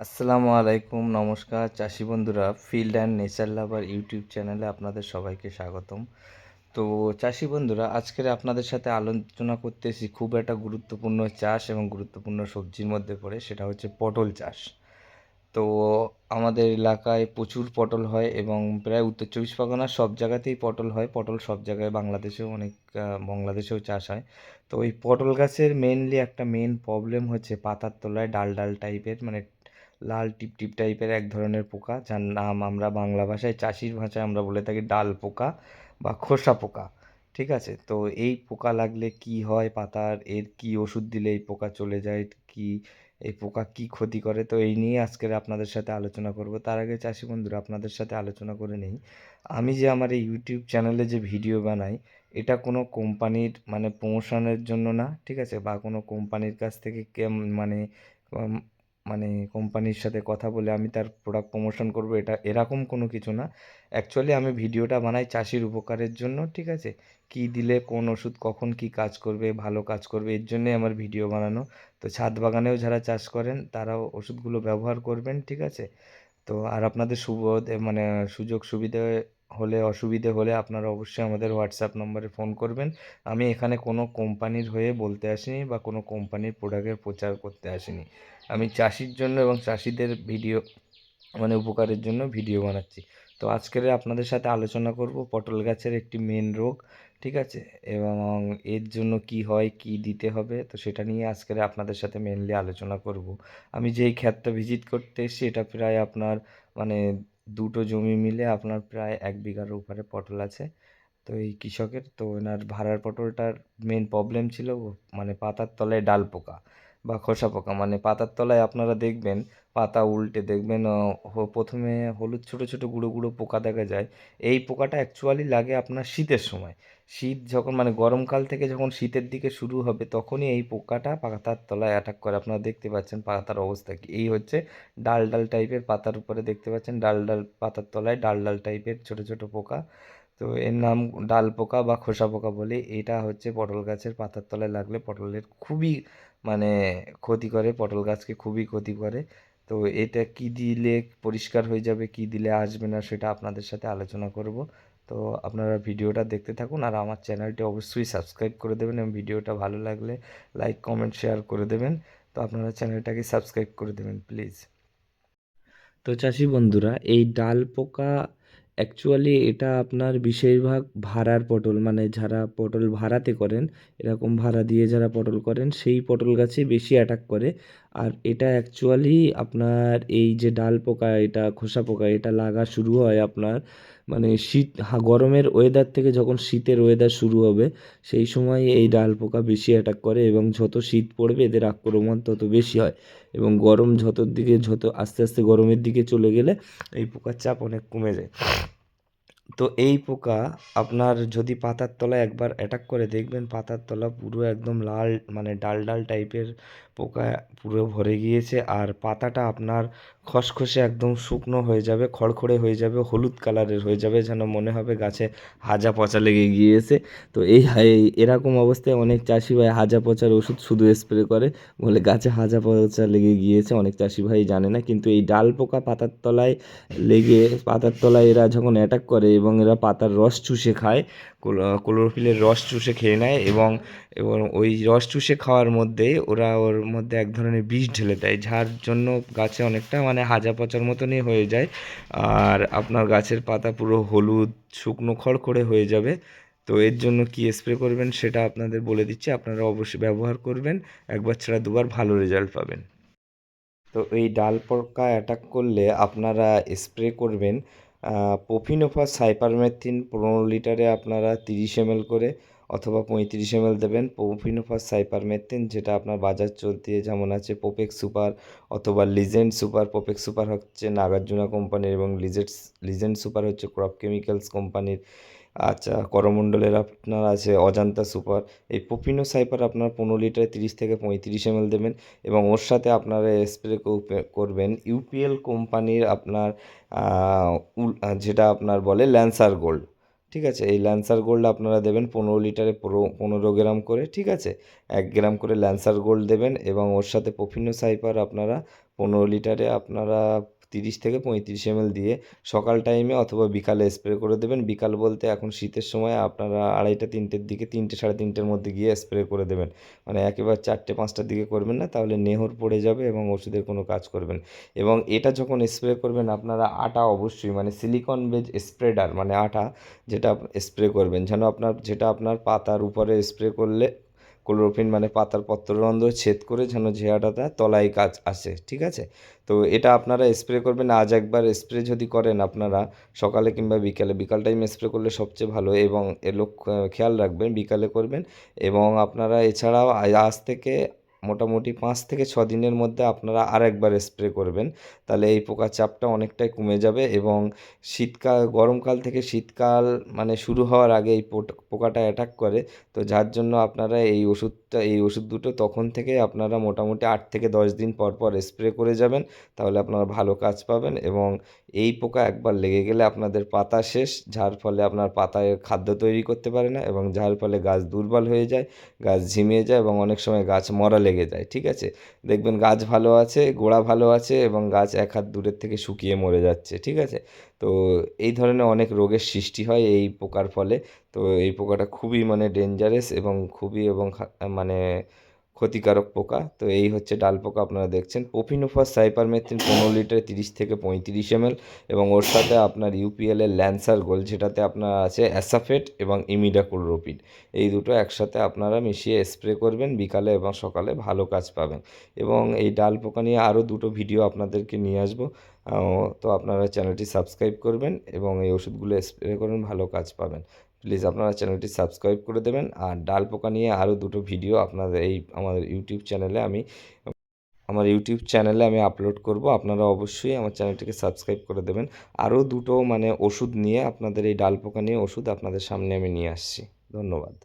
আসসালামু আলাইকুম, নমস্কার চাষি বন্ধুরা, field and nature lover YouTube চ্যানেলে আপনাদের সবাইকে স্বাগতম। তো চাষি বন্ধুরা, আজকের আপনাদের সাথে আলোচনা করতেছি খুব একটা গুরুত্বপূর্ণ চাষ এবং গুরুত্বপূর্ণ সবজির মধ্যে পড়ে, সেটা হচ্ছে পটল চাষ। তো আমাদের এলাকায় প্রচুর পটল হয় এবং প্রায় উত্তর চব্বিশ পরগনার সব জায়গাতেই পটল হয়। পটল সব জায়গায়, বাংলাদেশেও অনেক বাংলাদেশেও চাষ হয়। তো ওই পটল গাছের মেনলি একটা মেন প্রবলেম হচ্ছে পাতার তলায় ডাল ডাল টাইপের মানে লাল টিপ টিপ টাইপের এক ধরনের পোকা, যার নাম আমরা বাংলা ভাষায় চাষির ভাষায় আমরা বলে থাকি ডাল পোকা বা খোসা পোকা। ঠিক আছে? তো এই পোকা লাগলে কি হয় পাতার? এর কি ওষুধ দিলে এই পোকা চলে যায়? কি এই পোকা কি ক্ষতি করে? তো এই নিয়ে আজকের আপনাদের সাথে আলোচনা করব। তার আগে চাষি বন্ধুরা, আপনাদের সাথে আলোচনা করে নেই। আমি যে আমার এই ইউটিউব চ্যানেলে যে ভিডিও বানাই, এটা কোনো কোম্পানির মানে প্রমোশনের জন্য না, ঠিক আছে? বা কোনো কোম্পানির কাছ থেকে মানে মানে কোম্পানির সাথে কথা বলে আমি তার প্রোডাক্ট প্রমোশন করব, এটা এরকম কোনো কিছু না। অ্যাকচুয়ালি আমি ভিডিওটা বানাই চাষির উপকারের জন্য, ঠিক আছে? কী দিলে, কোন ওষুধ কখন কী কাজ করবে, ভালো কাজ করবে, এর জন্যই আমার ভিডিও বানানো। তো ছাদ বাগানেও যারা চাষ করেন, তারাও ওষুধগুলো ব্যবহার করবেন, ঠিক আছে? তো আর আপনাদের সুবোধ মানে সুযোগ সুবিধে হলে, অসুবিধে হলে আপনারা অবশ্যই আমাদের হোয়াটসঅ্যাপ নম্বরে ফোন করবেন। আমি এখানে কোনো কোম্পানির হয়ে বলতে আসিনি বা কোনো কোম্পানির প্রোডাক্টের প্রচার করতে আসিনি। আমি চাষির জন্য এবং চাষিদের ভিডিও মানে উপকারের জন্য ভিডিও বানাচ্ছি। তো আজকের আপনাদের সাথে আলোচনা করব পটল গাছের একটি মেন রোগ, ঠিক আছে? এবং এর জন্য কি হয়, কি দিতে হবে, তো সেটা নিয়ে আজকের আপনাদের সাথে মেনলি আলোচনা করব। আমি যেই ক্ষেতটা ভিজিট করতে এসেছি, এটা প্রায় আপনার মানে দুটো জমি মিলে আপনার প্রায় এক বিঘার উপরে পটল আছে। তো এই কৃষকের, তো ওনার ভাড়ার পটলটার মেন প্রবলেম ছিল মানে পাতার তলায় ডাল পোকা বা খোসা পোকা। মানে পাতার তলায় আপনারা দেখবেন, পাতা উল্টে দেখবেন প্রথমে হলুদ ছোট ছোট গুঁড়ো গুঁড়ো পোকা দেখা যায়। এই পোকাটা অ্যাকচুয়ালি লাগে আপনার শীতের সময়। শীত যখন মানে গরমকাল থেকে যখন শীতের দিকে শুরু হবে, তখনই এই পোকাটা পাতার তলায় অ্যাটাক করে। আপনারা দেখতে পাচ্ছেন পাতার অবস্থা কি। এই হচ্ছে ডাল ডাল টাইপের পাতার উপরে দেখতে পাচ্ছেন, ডাল ডাল পাতার তলায় ডাল ডাল টাইপের ছোট ছোট পোকা। তো এর নাম ডাল পোকা বা খোসা পোকা বলে। এটা হচ্ছে পটল গাছের পাতার তলায় লাগলে পটলের খুবই মানে ক্ষতি করে, পটল গাছকে খুবই ক্ষতি করে। তো এটা কি দিলে পরিষ্কার হয়ে যাবে, কি দিলে আসবে না, সেটা আপনাদের সাথে আলোচনা করব। তো আপনারা ভিডিওটা দেখতে থাকুন আর আমার চ্যানেলটি অবশ্যই সাবস্ক্রাইব করে দেবেন এবং ভিডিওটা ভালো লাগলে লাইক, কমেন্ট, শেয়ার করে দেবেন। তো আপনারা চ্যানেলটাকে সাবস্ক্রাইব করে দেবেন, প্লিজ। তো চাষি বন্ধুরা, এই ডাল পোকা অ্যাকচুয়ালি এটা আপনার বেশিরভাগ ভাড়ার পটল মানে যারা পটল ভাড়াতে করেন, এরকম ভাড়া দিয়ে যারা পটল করেন, সেই পটল গাছে বেশি অ্যাটাক করে। আর এটা অ্যাকচুয়ালি আপনার এই যে ডাল পোকা, এটা খোসা পোকা, এটা লাগা শুরু হয় আপনার মানে শীত গরমের ওয়েদার থেকে যখন শীতের ওয়েদার শুরু হবে, সেই সময় এই ডাল পোকা বেশি অ্যাটাক করে এবং যত শীত পড়বে এদের আক্রমণ তত বেশি হয়। এবং গরম যত দিকে, যত আস্তে আস্তে গরমের দিকে চলে গেলে এই পোকার চাপ অনেক কমে যায়। তো এই পোকা আপনার যদি পাতার তলায় একবার অ্যাটাক করে, দেখবেন পাতার তলা পুরো একদম লাল মানে ডাল ডাল টাইপের পোকা পুরো ভরে গিয়েছে। আর পাতাটা আপনার খসখসে একদম শুকনো হয়ে যাবে, খড়খড়ে হয়ে যাবে, হলুদ কালারের হয়ে যাবে, যেন মনে হবে গাছে হাজা পচা লেগে গিয়েছে। তো এই এরকম অবস্থায় অনেক চাষি ভাই হাজা পচার ওষুধ শুধু স্প্রে করে। বলে গাছে হাজা পচা লেগে গিয়েছে, অনেক চাষি ভাই জানে না। কিন্তু এই ডাল পোকা পাতার তলায় লেগে, পাতার তলায় এরা যখন অ্যাটাক করে এবং এরা পাতার রস চুষে খায়, ক্লো- ক্লোরোফিলের রস চুষে খেয়ে নেয় এবং এবং ওই রস চুষে খাওয়ার মধ্যে ওরা ওর মধ্যে এক ধরনের বিষ ঢেলে দেয়, যার জন্য গাছে অনেকটা মানে হাজা পচার মতনই হয়ে যায়। আর আপনার গাছের পাতা পুরো হলুদ, শুকনো খড় করে হয়ে যাবে। তো এর জন্য কি স্প্রে করবেন সেটা আপনাদের বলে দিচ্ছি, আপনারা অবশ্যই ব্যবহার করবেন, একবার ছাড়া দুবার ভালো রেজাল্ট পাবেন। তো এই ডাল পোকা অ্যাটাক করলে আপনারা স্প্রে করবেন প্রোফিনোফাস সাইপারমেথিন পনেরো লিটারে আপনারা তিরিশ এম করে অথবা পঁয়ত্রিশ এমএল দেবেন। পফিনোফা সাইপারমেথিন যেটা আপনার বাজার চলতি যেমন আছে পোপেক সুপার অথবা লিজেন্ড সুপার পোপেক সুপার হচ্ছে নাগার্জুনা কোম্পানির এবং লিজেন্ড লিজেন্ড সুপার হচ্ছে ক্রপ কেমিক্যালস কোম্পানির। আচ্ছা করমণ্ডলের আপনার আছে অজান্তা সুপার। এই প্রোপিনো সাইপার আপনার পনেরো লিটারে তিরিশ থেকে পঁয়ত্রিশ এমএল দেবেন এবং ওর সাথে আপনারা স্প্রে করবেন ইউপিএল কোম্পানির আপনার যেটা আপনার বলে ল্যান্সার গোল্ড। ঠিক আছে? এই ল্যান্সার গোল্ড আপনারা দেবেন পনেরো লিটারে পনেরো গ্রাম করে। ঠিক আছে? এক গ্রাম করে ল্যান্সার গোল্ড দেবেন এবং ওর সাথে পফিনো সাইপার আপনারা পনেরো লিটারে আপনারা তিরিশ থেকে পঁয়ত্রিশ এমএল দিয়ে সকাল টাইমে অথবা বিকালে স্প্রে করে দেবেন। বিকাল বলতে এখন শীতের সময় আপনারা আড়াইটা, তিনটের দিকে, তিনটে, সাড়ে তিনটের মধ্যে গিয়ে স্প্রে করে দেবেন। মানে একেবারে চারটে, পাঁচটার দিকে করবেন না, তাহলে নেহর পড়ে যাবে এবং ওষুধের কোনো কাজ করবেন। এবং এটা যখন স্প্রে করবেন, আপনারা আটা অবশ্যই মানে সিলিকন বেজ স্প্রেডার মানে আটা যেটা স্প্রে করবেন। যেন আপনার, যেটা আপনার পাতার উপরে স্প্রে করলে ক্লোরোফিন মানে পাতার পত্ররন্ধ্র ছেদ করে যেন ঝেয়াটাটা তলায় কাজ আসে, ঠিক আছে? তো এটা আপনারা স্প্রে করবেন। আজ একবার স্প্রে যদি করেন আপনারা, সকালে কিংবা বিকালে, বিকাল টাইম স্প্রে করলে সবচেয়ে ভালো এবং এ লক্ষ্য, খেয়াল রাখবেন, বিকালে করবেন এবং আপনারা এছাড়াও আজ থেকে মোটামুটি পাঁচ থেকে ছ দিনের মধ্যে আপনারা আরেকবার স্প্রে করবেন। তাহলে এই পোকার চাপটা অনেকটাই কমে যাবে এবং শীতকাল, গরমকাল থেকে শীতকাল মানে শুরু হওয়ার আগে এই পোকাটা অ্যাটাক করে। তো যার জন্য আপনারা এই ওষুধটা, এই ওষুধ দুটো তখন থেকে আপনারা মোটামুটি আট থেকে দশ দিন পর পর স্প্রে করে যাবেন। তাহলে আপনারা ভালো কাজ পাবেন এবং এই পোকা একবার লেগে গেলে আপনাদের পাতা শেষ, যার ফলে আপনার পাতায় খাদ্য তৈরি করতে পারে না এবং যার ফলে গাছ দুর্বল হয়ে যায়, গাছ ঝিমিয়ে যায় এবং অনেক সময় গাছ মরা লেগে যায়, ঠিক আছে? দেখবেন গাছ ভালো আছে, গোড়া ভালো আছে এবং গাছ এক হাত দূরের থেকে শুকিয়ে মরে যাচ্ছে, ঠিক আছে? তো এই ধরনের অনেক রোগের সৃষ্টি হয় এই পোকার ফলে। তো এই পোকাটা খুবই মানে ডেঞ্জারাস এবং খুবই এবং মানে ক্ষতিকারক পোকা। তো এই হচ্ছে ডাল পোকা, আপনারা দেখছেন। পপিনোফাস সাইপারমেথ্রিন পনেরো লিটারে তিরিশ থেকে পঁয়ত্রিশ এমএল এবং ওর সাথে আপনার ইউপিএল এর ল্যান্সার গোল যেটাতে আপনার আছে অ্যাসাফেট এবং ইমিডাকুলরোপিড এই দুটো একসাথে আপনারা মিশিয়ে স্প্রে করবেন, বিকালে এবং সকালে ভালো কাজ পাবেন। এবং এই ডাল পোকা নিয়ে আরও দুটো ভিডিও আপনাদেরকে নিয়ে আসব। তো আপনারা চ্যানেলটি সাবস্ক্রাইব করবেন এবং এই ওষুধগুলো স্প্রে করবেন ভালো কাজ পাবেন। প্লিজ আপনারা চ্যানেলটি সাবস্ক্রাইব করে দেবেন আর ডাল পোকা নিয়ে আরও দুটো ভিডিও আপনাদের এই আমাদের ইউটিউব চ্যানেলে আমি, আমার ইউটিউব চ্যানেলে আমি আপলোড করব। আপনারা অবশ্যই আমার চ্যানেলটিকে সাবস্ক্রাইব করে দেবেন। আরও দুটো মানে ওষুধ নিয়ে আপনাদের এই ডাল পোকা নিয়ে ওষুধ আপনাদের সামনে আমি নিয়ে আসছি। ধন্যবাদ।